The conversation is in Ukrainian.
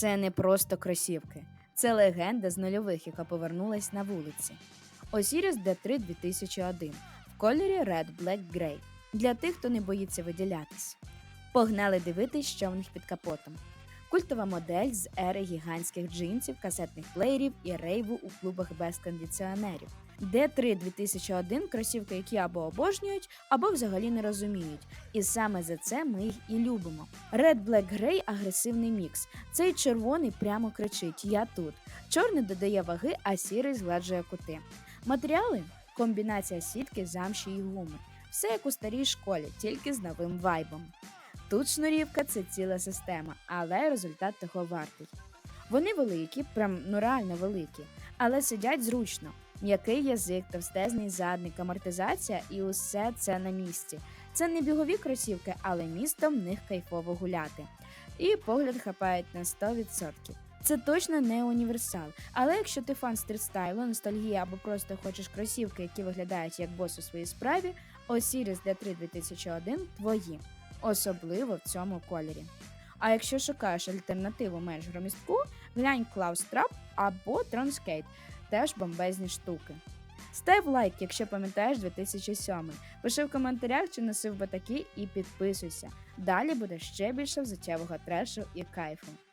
Це не просто кросівки, це легенда з нульових, яка повернулась на вулиці. Osiris D3 2001 в кольорі Red Black Grey для тих, хто не боїться виділятись. Погнали дивитись, що в них під капотом. Культова модель з ери гігантських джинсів, касетних плеєрів і рейву у клубах без кондиціонерів. D3 2001 кросівки, які або обожнюють, або взагалі не розуміють. І саме за це ми їх і любимо. Red Black Grey – агресивний мікс. Цей червоний прямо кричить: Я тут. Чорний додає ваги, а сірий згладжує кути. Матеріали комбінація сітки, замші і гуми. Все як у старій школі, тільки з новим вайбом. Тут шнурівка це ціла система, але результат того вартий. Вони великі, прям ну реально великі, але сидять зручно. М'який язик, товстезний задник, амортизація і усе це на місці. Це не бігові кросівки, але містом в них кайфово гуляти. І погляд хапають на 100%. Це точно не універсал, але якщо ти фан стрітстайлу, ностальгії або просто хочеш кросівки, які виглядають як бос у своїй справі, Osiris D3 2001 твої, особливо в цьому кольорі. А якщо шукаєш альтернативу менш громістку, глянь Klaus Trap або Tronskate, теж бомбезні штуки. Став лайк, якщо пам'ятаєш 2007. Пиши в коментарях, чи носив би такі, і підписуйся. Далі буде ще більше взуттєвого трешу і кайфу.